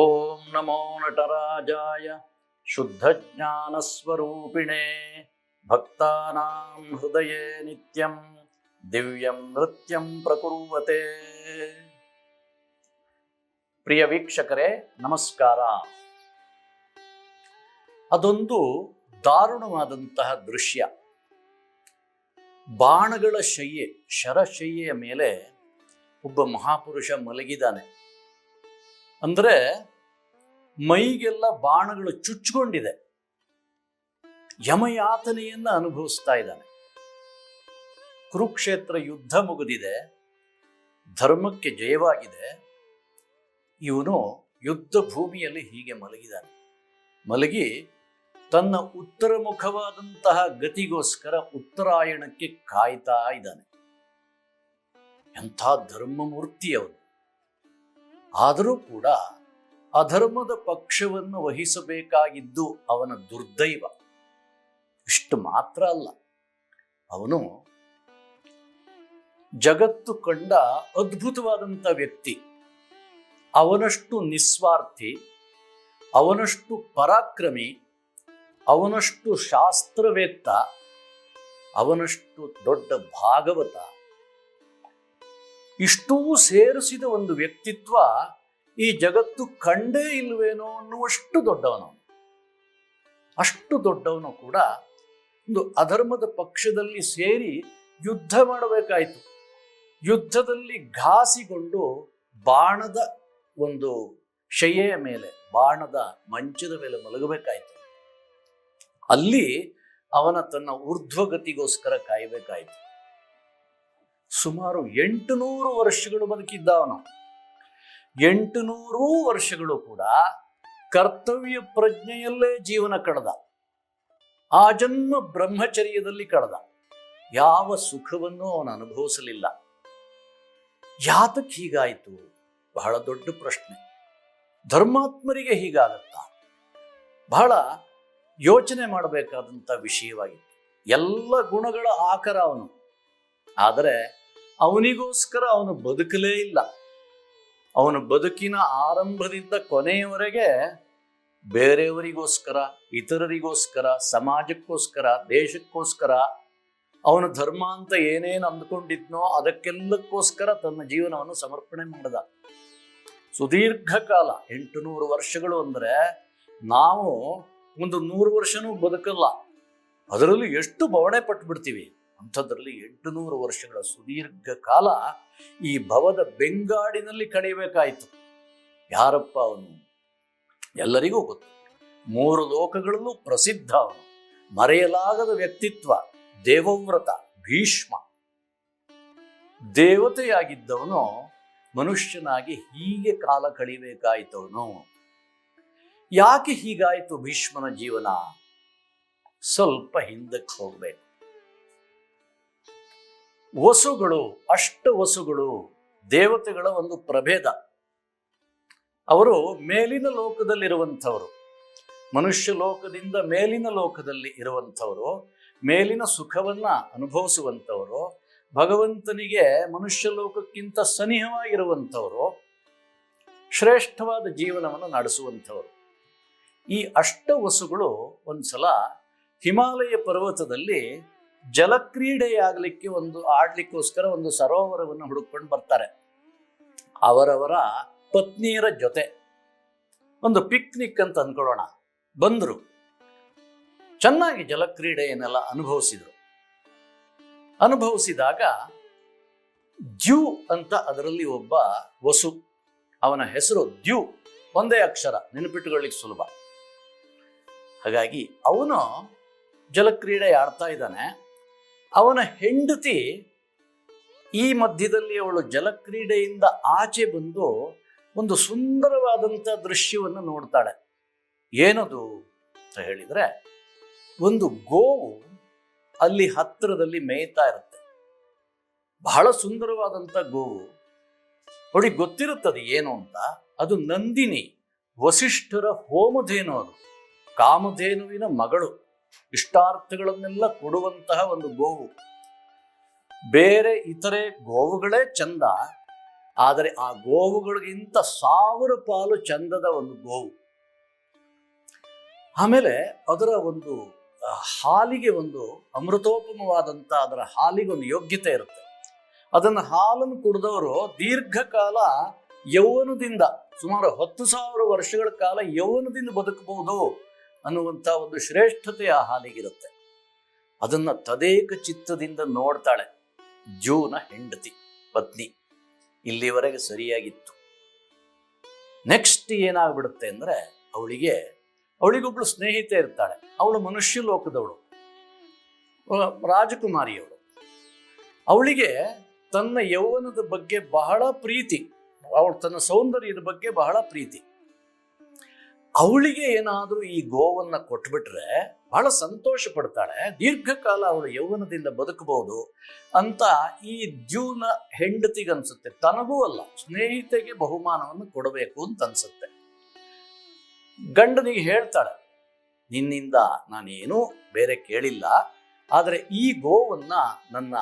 ಓಂ ನಮೋ ನಟರಾಜಾಯ ಸ್ವರೂಪಿಣೆ ಭಕ್ತಾನಾಂ ಹೃದಯೇ ನಿತ್ಯಂ, ದಿವ್ಯಂ ನೃತ್ಯಂ ಪ್ರಕುರುವತೆ. ಪ್ರಿಯ ವೀಕ್ಷಕರೇ, ನಮಸ್ಕಾರ. ಅದೊಂದು ದಾರುಣವಾದಂತಹ ದೃಶ್ಯ. ಬಾಣಗಳ ಶಯ್ಯೆ ಶರಶಯ್ಯೆಯ ಮೇಲೆ ಒಬ್ಬ ಮಹಾಪುರುಷ ಮಲಗಿದ್ದಾನೆ. ಅಂದ್ರೆ ಮೈಗೆಲ್ಲ ಬಾಣಗಳು ಚುಚ್ಚಿಕೊಂಡಿದೆ. ಯಮಯಾತನೆಯನ್ನ ಅನುಭವಿಸ್ತಾ ಇದ್ದಾನೆ. ಕುರುಕ್ಷೇತ್ರ ಯುದ್ಧ ಮುಗಿದಿದೆ. ಧರ್ಮಕ್ಕೆ ಜಯವಾಗಿದೆ. ಇವನು ಯುದ್ಧ ಭೂಮಿಯಲ್ಲಿ ಹೀಗೆ ಮಲಗಿದ್ದಾನೆ. ಮಲಗಿ ತನ್ನ ಉತ್ತರ ಮುಖವಾದಂತಹ ಗತಿಗೋಸ್ಕರ ಉತ್ತರಾಯಣಕ್ಕೆ ಕಾಯ್ತಾ ಇದ್ದಾನೆ. ಎಂಥ ಧರ್ಮಮೂರ್ತಿ ಅವನು. ಆದರೂ ಕೂಡ ಅಧರ್ಮದ ಪಕ್ಷವನ್ನು ವಹಿಸಬೇಕಾಗಿದ್ದು ಅವನ ದುರ್ದೈವ. ಇಷ್ಟು ಮಾತ್ರ ಅಲ್ಲ. ಅವನು ಜಗತ್ತು ಕಂಡ ಅದ್ಭುತವಾದಂಥ ವ್ಯಕ್ತಿ. ಅವನಷ್ಟು ನಿಸ್ವಾರ್ಥಿ, ಅವನಷ್ಟು ಪರಾಕ್ರಮಿ, ಅವನಷ್ಟು ಶಾಸ್ತ್ರವೇತ್ತ, ಅವನಷ್ಟು ದೊಡ್ಡ ಭಾಗವತ. ಇಷ್ಟೂ ಸೇರಿಸಿದ ಒಂದು ವ್ಯಕ್ತಿತ್ವ ಈ ಜಗತ್ತು ಕಂಡೇ ಇಲ್ವೇನೋ ಅನ್ನುವಷ್ಟು ದೊಡ್ಡವನು. ಅಷ್ಟು ದೊಡ್ಡವನು ಕೂಡ ಒಂದು ಅಧರ್ಮದ ಪಕ್ಷದಲ್ಲಿ ಸೇರಿ ಯುದ್ಧ ಮಾಡಬೇಕಾಯಿತು. ಯುದ್ಧದಲ್ಲಿ ಘಾಸಿಗೊಂಡು ಬಾಣದ ಒಂದು ಶಯ್ಯೆಯ ಮೇಲೆ, ಬಾಣದ ಮಂಚದ ಮೇಲೆ ಮಲಗಬೇಕಾಯಿತು. ಅಲ್ಲಿ ಅವನ ತನ್ನ ಊರ್ಧ್ವಗತಿಗೋಸ್ಕರ ಕಾಯಬೇಕಾಯಿತು. ಸುಮಾರು ಎಂಟುನೂರು ವರ್ಷಗಳು ಬದುಕಿದ್ದ ಅವನು. ಎಂಟು ನೂರು ವರ್ಷಗಳು ಕೂಡ ಕರ್ತವ್ಯ ಪ್ರಜ್ಞೆಯಲ್ಲೇ ಜೀವನ ಕಳೆದ. ಆ ಜನ್ಮ ಬ್ರಹ್ಮಚರ್ಯದಲ್ಲಿ ಕಳೆದ. ಯಾವ ಸುಖವನ್ನು ಅವನು ಅನುಭವಿಸಲಿಲ್ಲ. ಯಾತಕ್ಕೆ ಹೀಗಾಯಿತು? ಬಹಳ ದೊಡ್ಡ ಪ್ರಶ್ನೆ. ಧರ್ಮಾತ್ಮರಿಗೆ ಹೀಗಾಗತ್ತಾ. ಬಹಳ ಯೋಚನೆ ಮಾಡಬೇಕಾದಂಥ ವಿಷಯವಾಗಿತ್ತು. ಎಲ್ಲ ಗುಣಗಳ ಆಕರ ಅವನು. ಆದರೆ ಅವನಿಗೋಸ್ಕರ ಅವನು ಬದುಕಲೇ ಇಲ್ಲ. ಅವನ ಬದುಕಿನ ಆರಂಭದಿಂದ ಕೊನೆಯವರೆಗೆ ಬೇರೆಯವರಿಗೋಸ್ಕರ, ಇತರರಿಗೋಸ್ಕರ, ಸಮಾಜಕ್ಕೋಸ್ಕರ, ದೇಶಕ್ಕೋಸ್ಕರ, ಅವನ ಧರ್ಮ ಅಂತ ಏನೇನು ಅಂದುಕೊಂಡಿದ್ನೋ ಅದಕ್ಕೆಲ್ಲಕ್ಕೋಸ್ಕರ ತನ್ನ ಜೀವನವನ್ನು ಸಮರ್ಪಣೆ ಮಾಡಿದ. ಸುದೀರ್ಘ ಕಾಲ ಎಂಟು ನೂರು ವರ್ಷಗಳು ಅಂದರೆ ನಾವು ಒಂದು ನೂರು ವರ್ಷನೂ ಬದುಕಲ್ಲ. ಅದರಲ್ಲೂ ಎಷ್ಟು ಬವಣೆ ಪಟ್ಬಿಡ್ತೀವಿ? ಅಂಥದ್ರಲ್ಲಿ ಎಂಟುನೂರು ವರ್ಷಗಳ ಸುದೀರ್ಘ ಕಾಲ ಈ ಭವದ ಬೆಂಗಾಡಿನಲ್ಲಿ ಕಳೆಯಬೇಕಾಯಿತು. ಯಾರಪ್ಪ ಅವನು? ಎಲ್ಲರಿಗೂ ಗೊತ್ತು. ಮೂರು ಲೋಕಗಳಲ್ಲೂ ಪ್ರಸಿದ್ಧ ಅವನು. ಮರೆಯಲಾಗದ ವ್ಯಕ್ತಿತ್ವ, ದೇವವ್ರತ, ಭೀಷ್ಮ. ದೇವತೆಯಾಗಿದ್ದವನು, ಮನುಷ್ಯನಾಗಿ ಹೀಗೆ ಕಾಲ ಕಳಿಬೇಕಾಯಿತವನು ಯಾಕೆ ಹೀಗಾಯಿತು ಭೀಷ್ಮನ ಜೀವನ? ಸ್ವಲ್ಪ ಹಿಂದಕ್ಕೆ ಹೋಗ್ಬೇಕು. ವಸುಗಳು, ಅಷ್ಟ ವಸುಗಳು, ದೇವತೆಗಳ ಒಂದು ಪ್ರಭೇದ. ಅವರು ಮೇಲಿನ ಲೋಕದಲ್ಲಿರುವಂಥವರು, ಮನುಷ್ಯ ಲೋಕದಿಂದ ಮೇಲಿನ ಲೋಕದಲ್ಲಿ ಇರುವಂಥವರು, ಮೇಲಿನ ಸುಖವನ್ನ ಅನುಭವಿಸುವಂಥವರು, ಭಗವಂತನಿಗೆ ಮನುಷ್ಯ ಲೋಕಕ್ಕಿಂತ ಸನಿಹವಾಗಿರುವಂಥವರು, ಶ್ರೇಷ್ಠವಾದ ಜೀವನವನ್ನು ನಡೆಸುವಂಥವರು. ಈ ಅಷ್ಟ ವಸುಗಳು ಒಂದ್ಸಲ ಹಿಮಾಲಯ ಪರ್ವತದಲ್ಲಿ ಜಲಕ್ರೀಡೆಯಾಗಲಿಕ್ಕೆ ಒಂದು ಆಡ್ಲಿಕ್ಕೋಸ್ಕರ ಒಂದು ಸರೋವರವನ್ನು ಹುಡುಕೊಂಡು ಬರ್ತಾರೆ. ಅವರವರ ಪತ್ನಿಯರ ಜೊತೆ ಒಂದು ಪಿಕ್ನಿಕ್ ಅಂತ ಅನ್ಕೊಳ್ಳೋಣ ಬಂದರು. ಚೆನ್ನಾಗಿ ಜಲಕ್ರೀಡೆಯನ್ನೆಲ್ಲ ಅನುಭವಿಸಿದರು. ಅನುಭವಿಸಿದಾಗ ದ್ಯು ಅಂತ ಅದರಲ್ಲಿ ಒಬ್ಬ ವಸು, ಅವನ ಹೆಸರು ದ್ಯು, ಒಂದೇ ಅಕ್ಷರ ನೆನಪಿಟ್ಟುಕೊಳ್ಳಿಕ್ಕೆ ಸುಲಭ. ಹಾಗಾಗಿ ಅವನು ಜಲಕ್ರೀಡೆ ಆಡ್ತಾ ಇದ್ದಾನೆ. ಅವನ ಹೆಂಡತಿ ಈ ಮಧ್ಯದಲ್ಲಿ ಅವಳು ಜಲಕ್ರೀಡೆಯಿಂದ ಆಚೆ ಬಂದು ಒಂದು ಸುಂದರವಾದಂಥ ದೃಶ್ಯವನ್ನು ನೋಡ್ತಾಳೆ. ಏನದು ಅಂತ ಹೇಳಿದ್ರೆ, ಒಂದು ಗೋವು ಅಲ್ಲಿ ಹತ್ತಿರದಲ್ಲಿ ಮೇಯ್ತಾ ಇರುತ್ತೆ. ಬಹಳ ಸುಂದರವಾದಂಥ ಗೋವು. ಅವಳಿಗೆ ಗೊತ್ತಿರುತ್ತದೆ ಏನು ಅಂತ? ಅದು ನಂದಿನಿ, ವಸಿಷ್ಠರ ಹೋಮಧೇನು ಅದು. ಕಾಮಧೇನುವಿನ ಮಗಳು. ಇಷ್ಟಾರ್ಥಗಳನ್ನೆಲ್ಲ ಕೊಡುವಂತಹ ಒಂದು ಗೋವು. ಬೇರೆ ಇತರೆ ಗೋವುಗಳೇ ಚಂದ, ಆದರೆ ಆ ಗೋವುಗಳಿಗಿಂತ ಸಾವಿರ ಪಾಲು ಚಂದದ ಒಂದು ಗೋವು. ಆಮೇಲೆ ಅದರ ಒಂದು ಹಾಲಿಗೆ ಒಂದು ಅಮೃತೋಪಮವಾದಂಥ ಅದರ ಹಾಲಿಗೆ ಒಂದು ಯೋಗ್ಯತೆ ಇರುತ್ತೆ. ಅದನ್ನು ಹಾಲನ್ನು ಕುಡಿದವರು ದೀರ್ಘಕಾಲ ಯೌವನದಿಂದ, ಸುಮಾರು ಹತ್ತು ಸಾವಿರ ವರ್ಷಗಳ ಕಾಲ ಯೌವನದಿಂದ ಬದುಕಬಹುದು. ಅನ್ನುವಂಥ ಒಂದು ಶ್ರೇಷ್ಠತೆ ಆ ಹಾಲಿಗಿರುತ್ತೆ ಅದನ್ನ ತದೇಕ ಚಿತ್ತದಿಂದ ನೋಡ್ತಾಳೆ ಜೂನ ಹೆಂಡತಿ, ಪತ್ನಿ. ಇಲ್ಲಿವರೆಗೆ ಸರಿಯಾಗಿತ್ತು. ನೆಕ್ಸ್ಟ್ ಏನಾಗ್ಬಿಡುತ್ತೆ ಅಂದ್ರೆ ಅವಳಿಗೆ, ಅವಳಿಗೊಬ್ಳು ಸ್ನೇಹಿತೆ ಇರ್ತಾಳೆ. ಅವಳು ಮನುಷ್ಯ ಲೋಕದವಳು. ರಾಜಕುಮಾರಿಯವಳು ಅವಳಿಗೆ ತನ್ನ ಯೌವನದ ಬಗ್ಗೆ ಬಹಳ ಪ್ರೀತಿ. ಅವಳು ತನ್ನ ಸೌಂದರ್ಯದ ಬಗ್ಗೆ ಬಹಳ ಪ್ರೀತಿ. ಅವಳಿಗೆ ಏನಾದರೂ ಈ ಗೋವನ್ನ ಕೊಟ್ಬಿಟ್ರೆ ಬಹಳ ಸಂತೋಷ ಪಡ್ತಾಳೆ. ದೀರ್ಘಕಾಲ ಅವಳು ಯೌವನದಿಂದ ಬದುಕಬಹುದು ಅಂತ ಈ ದ್ಯೂನ ಹೆಂಡತಿಗನ್ಸುತ್ತೆ ತನಗೂ ಅಲ್ಲ, ಸ್ನೇಹಿತೆಗೆ ಬಹುಮಾನವನ್ನು ಕೊಡಬೇಕು ಅಂತ ಅನ್ಸುತ್ತೆ. ಗಂಡನಿಗೆ ಹೇಳ್ತಾಳೆ, ನಿನ್ನಿಂದ ನಾನೇನೂ ಬೇರೆ ಕೇಳಿಲ್ಲ. ಆದರೆ ಈ ಗೋವನ್ನ ನನ್ನ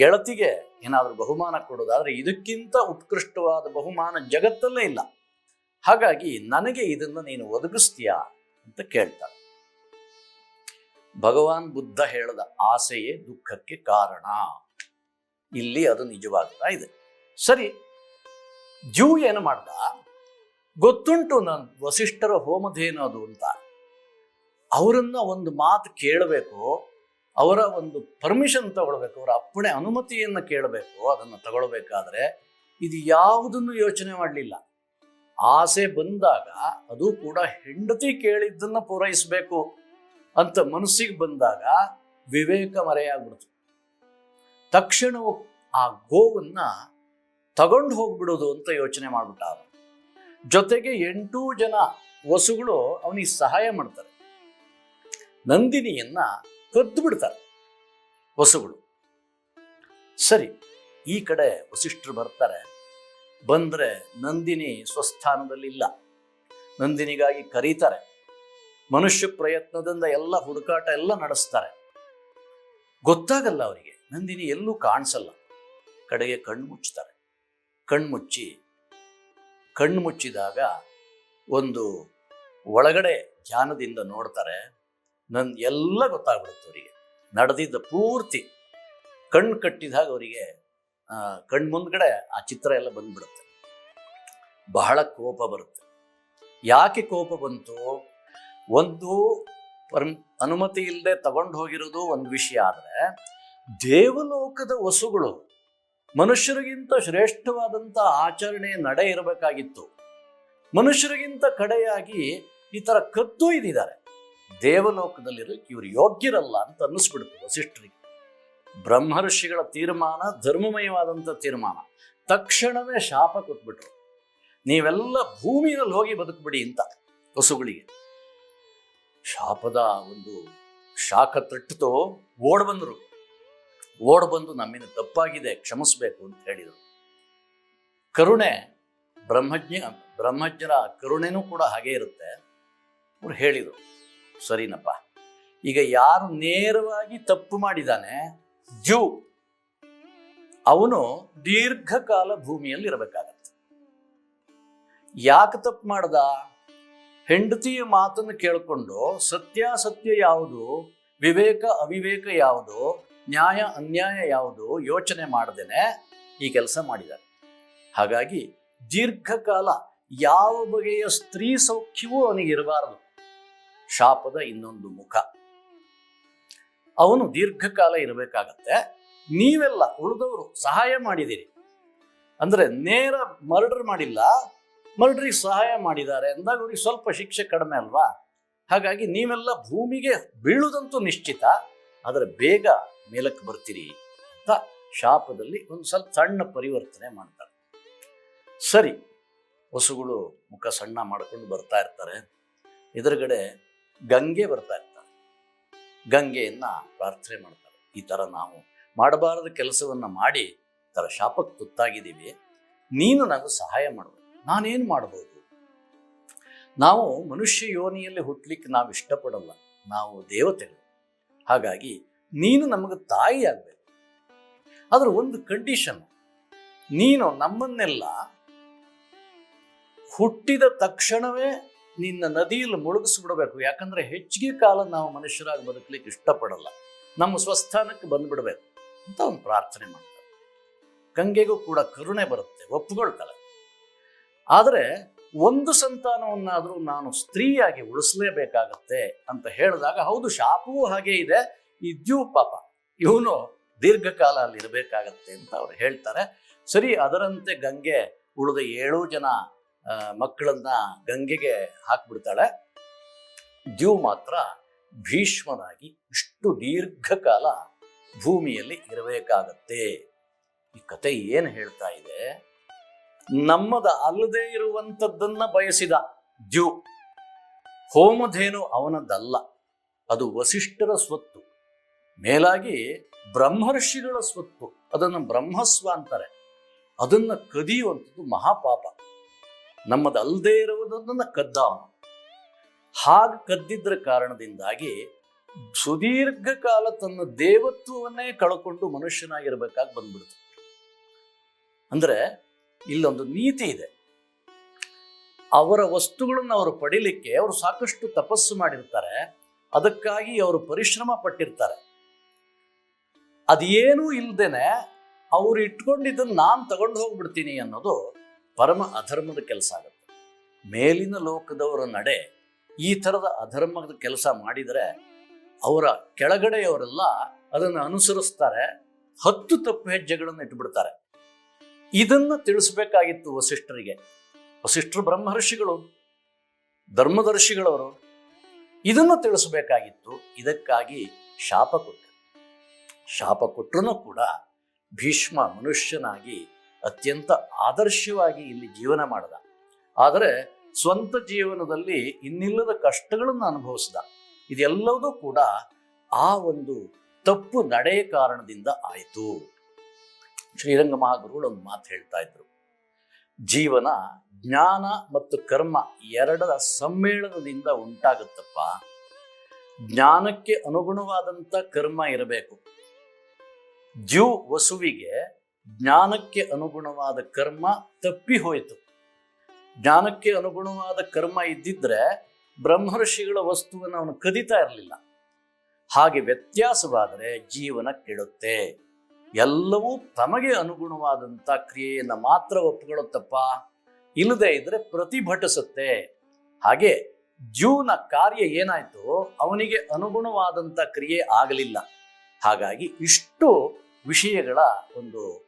ಗೆಳತಿಗೆ ಏನಾದರೂ ಬಹುಮಾನ ಕೊಡೋದಾದ್ರೆ ಇದಕ್ಕಿಂತ ಉತ್ಕೃಷ್ಟವಾದ ಬಹುಮಾನ ಜಗತ್ತಲ್ಲೇ ಇಲ್ಲ. ಹಾಗಾಗಿ ನನಗೆ ಇದನ್ನು ನೀನು ಒದಗಿಸ್ತೀಯಾ ಅಂತ ಕೇಳ್ತಾಳೆ ಭಗವಾನ್ ಬುದ್ಧ ಹೇಳದ ಆಸೆಯೇ ದುಃಖಕ್ಕೆ ಕಾರಣ. ಇಲ್ಲಿ ಅದು ನಿಜವಾಗ್ತಾ ಇದೆ. ಸರಿ, ಜೂ ಏನು ಮಾಡ್ದ? ಗೊತ್ತುಂಟು ನನ್ ವಸಿಷ್ಠರ ಹೋಮಧೇನು ಅದು ಅಂತ. ಅವರನ್ನ ಒಂದು ಮಾತು ಕೇಳಬೇಕು, ಅವರ ಒಂದು ಪರ್ಮಿಷನ್ ತಗೊಳ್ಬೇಕು, ಅವರ ಅಪ್ಪಣೆ ಅನುಮತಿಯನ್ನು ಕೇಳಬೇಕು, ಅದನ್ನು ತಗೊಳ್ಬೇಕಾದ್ರೆ ಇದು ಯಾವುದನ್ನು ಯೋಚನೆ ಮಾಡಲಿಲ್ಲ. ಆಸೆ ಬಂದಾಗ ಅದು ಕೂಡ ಹೆಂಡತಿ ಕೇಳಿದ್ದನ್ನ ಪೂರೈಸಬೇಕು ಅಂತ ಮನಸ್ಸಿಗೆ ಬಂದಾಗ ವಿವೇಕ ಮರೆಯಾಗ್ಬಿಡ್ತು. ತಕ್ಷಣವು ಆ ಗೋವನ್ನ ತಗೊಂಡು ಹೋಗ್ಬಿಡೋದು ಅಂತ ಯೋಚನೆ ಮಾಡ್ಬಿಟ್ಟ ಅವನು. ಜೊತೆಗೆ ಎಂಟು ಜನ ವಸುಗಳು ಅವನಿಗೆ ಸಹಾಯ ಮಾಡ್ತಾರೆ. ನಂದಿನಿಯನ್ನ ಕದ್ದು ಬಿಡ್ತಾರೆ ವಸುಗಳು. ಸರಿ, ಈ ಕಡೆ ವಸಿಷ್ಠರು ಬರ್ತಾರೆ. ಬಂದ್ರೆ ನಂದಿನಿ ಸ್ವಸ್ಥಾನದಲ್ಲಿ ಇಲ್ಲ. ನಂದಿನಿಗಾಗಿ ಕರೀತಾರೆ. ಮನುಷ್ಯ ಪ್ರಯತ್ನದಿಂದ ಎಲ್ಲ ಹುಡುಕಾಟ ಎಲ್ಲ ನಡೆಸ್ತಾರೆ. ಗೊತ್ತಾಗಲ್ಲ ಅವರಿಗೆ. ನಂದಿನಿ ಎಲ್ಲೂ ಕಾಣಿಸಲ್ಲ. ಕಡೆಗೆ ಕಣ್ಮುಚ್ಚಿ ಕಣ್ಣು ಮುಚ್ಚಿದಾಗ ಒಂದು ಒಳಗಡೆ ಧ್ಯಾನದಿಂದ ನೋಡ್ತಾರೆ. ನನ್ ಎಲ್ಲ ಗೊತ್ತಾಗ್ಬಿಡುತ್ತೆ ಅವರಿಗೆ. ನಡೆದಿದ್ದ ಪೂರ್ತಿ. ಕಣ್ಣು ಕಟ್ಟಿದಾಗ ಅವರಿಗೆ ಕಣ್ಣು ಮುಂದ್ಗಡೆ ಆ ಚಿತ್ರ ಎಲ್ಲ ಬಂದ್ಬಿಡುತ್ತೆ. ಬಹಳ ಕೋಪ ಬರುತ್ತೆ. ಯಾಕೆ ಕೋಪ ಬಂತು? ಒಂದು ಪರ್ಮ್ ಅನುಮತಿ ಇಲ್ಲದೆ ತಗೊಂಡು ಹೋಗಿರೋದು ಒಂದು ವಿಷಯ ಆದರೆ, ದೇವಲೋಕದ ವಸುಗಳು ಮನುಷ್ಯರಿಗಿಂತ ಶ್ರೇಷ್ಠವಾದಂಥ ಆಚರಣೆ ನಡೆ ಇರಬೇಕಾಗಿತ್ತು. ಮನುಷ್ಯರಿಗಿಂತ ಕಡೆಯಾಗಿ ಈ ಥರ ಕದ್ದು ಇದ್ದಿದ್ದಾರೆ. ದೇವಲೋಕದಲ್ಲಿರೋಕ್ಕೆ ಇವರು ಯೋಗ್ಯರಲ್ಲ ಅಂತ ಅನ್ನಿಸ್ಬಿಡ್ತು ವಸಿಷ್ಠರಿಗೆ. ಬ್ರಹ್ಮರ್ಷಿಗಳ ತೀರ್ಮಾನ ಧರ್ಮಮಯವಾದಂಥ ತೀರ್ಮಾನ. ತಕ್ಷಣವೇ ಶಾಪ ಕೊಟ್ಬಿಟ್ರು. ನೀವೆಲ್ಲ ಭೂಮಿಯಲ್ಲಿ ಹೋಗಿ ಬದುಕ್ಬಿಡಿ ಅಂತ ಹಸುಗಳಿಗೆ ಶಾಪದ ಒಂದು ಶಾಖ ತಟ್ಟಿತು ಓಡ್ ಬಂದರು. ಓಡ್ ಬಂದು ನಮ್ಮಿಂದ ತಪ್ಪಾಗಿದೆ, ಕ್ಷಮಿಸ್ಬೇಕು ಅಂತ ಹೇಳಿದರು. ಕರುಣೆ, ಬ್ರಹ್ಮಜ್ಞ, ಬ್ರಹ್ಮಜ್ಞರ ಕರುಣೆನೂ ಕೂಡ ಹಾಗೆ ಇರುತ್ತೆ ಅವ್ರು ಹೇಳಿದರು. ಸರಿನಪ್ಪ. ಈಗ ಯಾರು ನೇರವಾಗಿ ತಪ್ಪು ಮಾಡಿದಾನೆ ಜೂ. ಅವನು ದೀರ್ಘಕಾಲ ಭೂಮಿಯಲ್ಲಿ ಇರಬೇಕಾಗತ್ತೆ ಯಾಕೆ ತಪ್ಪು ಮಾಡ್ದ? ಹೆಂಡತಿಯ ಮಾತನ್ನು ಕೇಳಿಕೊಂಡು ಸತ್ಯಾಸತ್ಯ ಯಾವುದು, ವಿವೇಕ ಅವಿವೇಕ ಯಾವುದು, ನ್ಯಾಯ ಅನ್ಯಾಯ ಯಾವುದು ಯೋಚನೆ ಮಾಡದೇನೆ ಈ ಕೆಲಸ ಮಾಡಿದ್ದಾರೆ ಹಾಗಾಗಿ ದೀರ್ಘಕಾಲ ಯಾವ ಬಗೆಯ ಸ್ತ್ರೀ ಸೌಖ್ಯವೂ ಅವನಿಗೆ ಇರಬಾರದು. ಶಾಪದ ಇನ್ನೊಂದು ಮುಖ. ಅವನು ದೀರ್ಘಕಾಲ ಇರಬೇಕಾಗತ್ತೆ. ನೀವೆಲ್ಲ ಉಳಿದವರು ಸಹಾಯ ಮಾಡಿದ್ದೀರಿ ಅಂದ್ರೆ ನೇರ ಮರ್ಡರ್ ಮಾಡಿಲ್ಲ, ಮರ್ಡ್ರಿಗೆ ಸಹಾಯ ಮಾಡಿದ್ದಾರೆ ಅಂದಾಗ ಅವ್ರಿಗೆ ಸ್ವಲ್ಪ ಶಿಕ್ಷೆ ಕಡಿಮೆ ಅಲ್ವಾ? ಹಾಗಾಗಿ ನೀವೆಲ್ಲ ಭೂಮಿಗೆ ಬೀಳುದಂತೂ ನಿಶ್ಚಿತ, ಆದರೆ ಬೇಗ ಮೇಲಕ್ಕೆ ಬರ್ತೀರಿ ಅಂತ ಶಾಪದಲ್ಲಿ ಒಂದು ಸ್ವಲ್ಪ ಸಣ್ಣ ಪರಿವರ್ತನೆ ಮಾಡ್ತಾರೆ. ಸರಿ, ವಸುಗಳು ಮುಖ ಸಣ್ಣ ಮಾಡ್ಕೊಂಡು ಬರ್ತಾ ಇರ್ತಾರೆ. ಎದುರುಗಡೆ ಗಂಗೆ ಬರ್ತಾ ಇರ್ತಾರೆ. ಗಂಗೆಯನ್ನ ಪ್ರಾರ್ಥನೆ ಮಾಡ್ತಾರೆ. ಈ ಥರ ನಾವು ಮಾಡಬಾರದ ಕೆಲಸವನ್ನ ಮಾಡಿ ಥರ ಶಾಪಕ್ಕೆ ತುತ್ತಾಗಿದ್ದೀವಿ. ನೀನು ನನಗೆ ಸಹಾಯ ಮಾಡಬೇಕು ನಾನೇನು ಮಾಡ್ಬೋದು? ನಾವು ಮನುಷ್ಯ ಯೋನಿಯಲ್ಲಿ ಹುಟ್ಟಲಿಕ್ಕೆ ನಾವು ಇಷ್ಟಪಡಲ್ಲ. ನಾವು ದೇವತೆಗಳು. ಹಾಗಾಗಿ ನೀನು ನಮಗೆ ತಾಯಿ ಆಗಬೇಕು. ಆದರೆ ಒಂದು ಕಂಡೀಷನ್ ನೀನು ನಮ್ಮನ್ನೆಲ್ಲ ಹುಟ್ಟಿದ ತಕ್ಷಣವೇ ನಿನ್ನ ನದಿಯಲ್ಲಿ ಮುಳುಗಿಸ್ಬಿಡ್ಬೇಕು. ಯಾಕಂದ್ರೆ ಹೆಚ್ಚಿಗೆ ಕಾಲ ನಾವು ಮನುಷ್ಯರಾಗಿ ಬದುಕಲಿಕ್ಕೆ ಇಷ್ಟಪಡಲ್ಲ. ನಮ್ಮ ಸ್ವಸ್ಥಾನಕ್ಕೆ ಬಂದ್ಬಿಡ್ಬೇಕು ಅಂತ ಒಂದು ಪ್ರಾರ್ಥನೆ ಮಾಡ್ತಾರೆ. ಗಂಗೆಗೂ ಕೂಡ ಕರುಣೆ ಬರುತ್ತೆ ಒಪ್ಪಿಕೊಳ್ತಾಳೆ ಆದರೆ ಒಂದು ಸಂತಾನವನ್ನಾದರೂ ನಾನು ಸ್ತ್ರೀಯಾಗಿ ಉಳಿಸಲೇಬೇಕಾಗತ್ತೆ ಅಂತ ಹೇಳಿದಾಗ, ಹೌದು, ಶಾಪವೂ ಹಾಗೆ ಇದೆ, ಇದ್ಯೂ ಪಾಪ. ಇವನು ದೀರ್ಘಕಾಲ ಅಲ್ಲಿ ಇರಬೇಕಾಗತ್ತೆ ಅಂತ ಅವ್ರು ಹೇಳ್ತಾರೆ. ಸರಿ, ಅದರಂತೆ ಗಂಗೆ ಉಳಿದ ಏಳು ಜನ ಮಕ್ಕಳನ್ನ ಗಂಗೆಗೆ ಹಾಕ್ಬಿಡ್ತಾಳೆ. ದ್ಯು ಮಾತ್ರ ಭೀಷ್ಮನಾಗಿ ಇಷ್ಟು ದೀರ್ಘಕಾಲ ಭೂಮಿಯಲ್ಲಿ ಇರಬೇಕಾಗತ್ತೆ. ಈ ಕತೆ ಏನು ಹೇಳ್ತಾ ಇದೆ? ನಮ್ಮದ ಅಲ್ಲದೆ ಇರುವಂಥದ್ದನ್ನ ಬಯಸಿದ ದ್ಯು ಹೋಮಧೇನು ಅವನದ್ದಲ್ಲ ಅದು ವಸಿಷ್ಠರ ಸ್ವತ್ತು. ಮೇಲಾಗಿ ಬ್ರಹ್ಮರ್ಷಿಗಳ ಸ್ವತ್ತು, ಅದನ್ನು ಬ್ರಹ್ಮಸ್ವ ಅಂತಾರೆ. ಅದನ್ನ ಕದಿಯುವಂಥದ್ದು ಮಹಾಪಾಪ. ನಮ್ಮದಲ್ಲದೆ ಇರುವುದನ್ನ ಕದ್ದ ಹಾಗೆ ಕದ್ದಿದ್ರ ಕಾರಣದಿಂದಾಗಿ ಸುದೀರ್ಘ ಕಾಲ ತನ್ನ ದೇವತ್ವವನ್ನೇ ಕಳ್ಕೊಂಡು ಮನುಷ್ಯನಾಗಿರ್ಬೇಕಾಗಿ ಬಂದ್ಬಿಡ್ತು. ಅಂದ್ರೆ ಇಲ್ಲೊಂದು ನೀತಿ ಇದೆ. ಅವರ ವಸ್ತುಗಳನ್ನು ಅವರು ಪಡಿಲಿಕ್ಕೆ ಅವರು ಸಾಕಷ್ಟು ತಪಸ್ಸು ಮಾಡಿರ್ತಾರೆ. ಅದಕ್ಕಾಗಿ ಅವರು ಪರಿಶ್ರಮ ಪಟ್ಟಿರ್ತಾರೆ. ಅದೇನೂ ಇಲ್ದೇನೆ ಅವ್ರು ಇಟ್ಕೊಂಡಿದ್ದನ್ನು ನಾನು ತಗೊಂಡು ಹೋಗ್ಬಿಡ್ತೀನಿ ಅನ್ನೋದು ಪರಮ ಅಧರ್ಮದ ಕೆಲಸ ಆಗುತ್ತೆ. ಮೇಲಿನ ಲೋಕದವರ ನಡೆ ಈ ಥರದ ಅಧರ್ಮದ ಕೆಲಸ ಮಾಡಿದರೆ ಅವರ ಕೆಳಗಡೆಯವರೆಲ್ಲ ಅದನ್ನು ಅನುಸರಿಸ್ತಾರೆ, ಹತ್ತು ತಪ್ಪು ಹೆಜ್ಜೆಗಳನ್ನು ಇಟ್ಬಿಡ್ತಾರೆ. ಇದನ್ನು ತಿಳಿಸ್ಬೇಕಾಗಿತ್ತು ವಸಿಷ್ಠರಿಗೆ. ವಸಿಷ್ಠರು ಬ್ರಹ್ಮರ್ಷಿಗಳು, ಧರ್ಮದರ್ಶಿಗಳವರು. ಇದನ್ನು ತಿಳಿಸ್ಬೇಕಾಗಿತ್ತು. ಇದಕ್ಕಾಗಿ ಶಾಪ ಕೊಟ್ಟರು. ಶಾಪ ಕೊಟ್ಟರೂ ಕೂಡ ಭೀಷ್ಮ ಮನುಷ್ಯನಾಗಿ ಅತ್ಯಂತ ಆದರ್ಶವಾಗಿ ಇಲ್ಲಿ ಜೀವನ ಮಾಡಿದ. ಆದರೆ ಸ್ವಂತ ಜೀವನದಲ್ಲಿ ಇನ್ನಿಲ್ಲದ ಕಷ್ಟಗಳನ್ನು ಅನುಭವಿಸಿದ. ಇದೆಲ್ಲವೂ ಕೂಡ ಆ ಒಂದು ತಪ್ಪು ನಡೆಯ ಕಾರಣದಿಂದ ಆಯಿತು. ಶ್ರೀರಂಗ ಮಹಾಗುರುಗಳು ಒಂದು ಮಾತು ಹೇಳ್ತಾ ಇದ್ರು. ಜೀವನ, ಜ್ಞಾನ ಮತ್ತು ಕರ್ಮ ಎರಡರ ಸಮ್ಮೇಳನದಿಂದ ಉಂಟಾಗುತ್ತಪ್ಪ. ಜ್ಞಾನಕ್ಕೆ ಅನುಗುಣವಾದಂಥ ಕರ್ಮ ಇರಬೇಕು. ದ್ಯು ವಸುವಿಗೆ ಜ್ಞಾನಕ್ಕೆ ಅನುಗುಣವಾದ ಕರ್ಮ ತಪ್ಪಿ ಹೋಯಿತು. ಜ್ಞಾನಕ್ಕೆ ಅನುಗುಣವಾದ ಕರ್ಮ ಇದ್ದಿದ್ರೆ ಬ್ರಹ್ಮರ್ಷಿಗಳ ವಸ್ತುವನ್ನು ಅವನು ಕದಿತಾ ಇರಲಿಲ್ಲ. ಹಾಗೆ ವ್ಯತ್ಯಾಸವಾದರೆ ಜೀವನ ಕೆಡುತ್ತೆ. ಎಲ್ಲವೂ ತಮಗೆ ಅನುಗುಣವಾದಂಥ ಕ್ರಿಯೆಯನ್ನು ಮಾತ್ರ ಒಪ್ಪಿಕೊಳ್ಳುತ್ತಪ್ಪ. ಇಲ್ಲದೆ ಇದ್ರೆ ಪ್ರತಿಭಟಿಸುತ್ತೆ. ಹಾಗೆ ಜೂನ ಕಾರ್ಯ ಏನಾಯ್ತು ಅವನಿಗೆ ಅನುಗುಣವಾದಂಥ ಕ್ರಿಯೆ ಆಗಲಿಲ್ಲ. ಹಾಗಾಗಿ ಇಷ್ಟು ವಿಷಯಗಳ ಒಂದು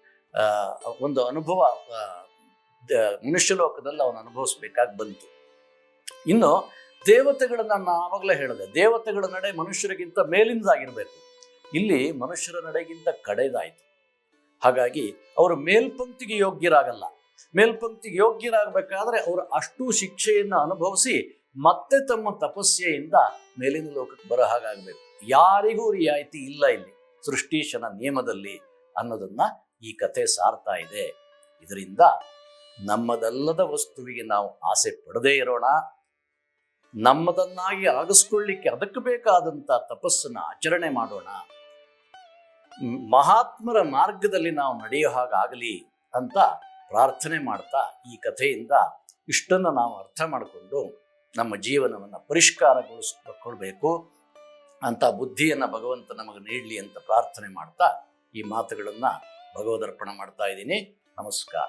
ಒಂದು ಅನುಭವ ಮನುಷ್ಯ ಲೋಕದಲ್ಲಿ ಅವನು ಅನುಭವಿಸ್ಬೇಕಾಗಿ ಬಂತು. ಇನ್ನು ದೇವತೆಗಳನ್ನ ನಾನು ಆವಾಗಲೇ ಹೇಳಿದೆ, ದೇವತೆಗಳ ನಡೆ ಮನುಷ್ಯರಿಗಿಂತ ಮೇಲಿಂದಾಗಿರ್ಬೇಕು. ಇಲ್ಲಿ ಮನುಷ್ಯರ ನಡೆಗಿಂತ ಕಡೆದಾಯಿತು. ಹಾಗಾಗಿ ಅವರು ಮೇಲ್ಪಂಕ್ತಿಗೆ ಯೋಗ್ಯರಾಗಲ್ಲ. ಮೇಲ್ಪಂಕ್ತಿಗೆ ಯೋಗ್ಯರಾಗಬೇಕಾದ್ರೆ ಅವರು ಅಷ್ಟು ಶಿಕ್ಷೆಯನ್ನು ಅನುಭವಿಸಿ ಮತ್ತೆ ತಮ್ಮ ತಪಸ್ಸೆಯಿಂದ ಮೇಲಿನ ಲೋಕಕ್ಕೆ ಬರೋ ಹಾಗಾಗಬೇಕು. ಯಾರಿಗೂ ರಿಯಾಯಿತಿ ಇಲ್ಲ ಇಲ್ಲಿ ಸೃಷ್ಟೀಶನ ನಿಯಮದಲ್ಲಿ ಅನ್ನೋದನ್ನ ಈ ಕತೆ ಸಾರ್ತಾ ಇದೆ. ಇದರಿಂದ ನಮ್ಮದಲ್ಲದ ವಸ್ತುವಿಗೆ ನಾವು ಆಸೆ ಪಡದೇ ಇರೋಣ. ನಮ್ಮದನ್ನಾಗಿ ಆಗಿಸ್ಕೊಳ್ಳಿಕ್ಕೆ ಅದಕ್ಕೆ ಬೇಕಾದಂಥ ತಪಸ್ಸನ್ನು ಆಚರಣೆ ಮಾಡೋಣ. ಮಹಾತ್ಮರ ಮಾರ್ಗದಲ್ಲಿ ನಾವು ನಡೆಯೋ ಹಾಗಾಗಲಿ ಅಂತ ಪ್ರಾರ್ಥನೆ ಮಾಡ್ತಾ ಈ ಕಥೆಯಿಂದ ಇಷ್ಟನ್ನು ನಾವು ಅರ್ಥ ಮಾಡಿಕೊಂಡು ನಮ್ಮ ಜೀವನವನ್ನು ಪರಿಷ್ಕಾರಗೊಳಿಸ್ಕೊಳ್ಬೇಕು ಅಂತ ಬುದ್ಧಿಯನ್ನು ಭಗವಂತ ನಮಗೆ ನೀಡಲಿ ಅಂತ ಪ್ರಾರ್ಥನೆ ಮಾಡ್ತಾ ಈ ಮಾತುಗಳನ್ನು ಭಗವದರ್ಪಣ ಮಾಡ್ತಾ ಇದ್ದೀನಿ. ನಮಸ್ಕಾರ.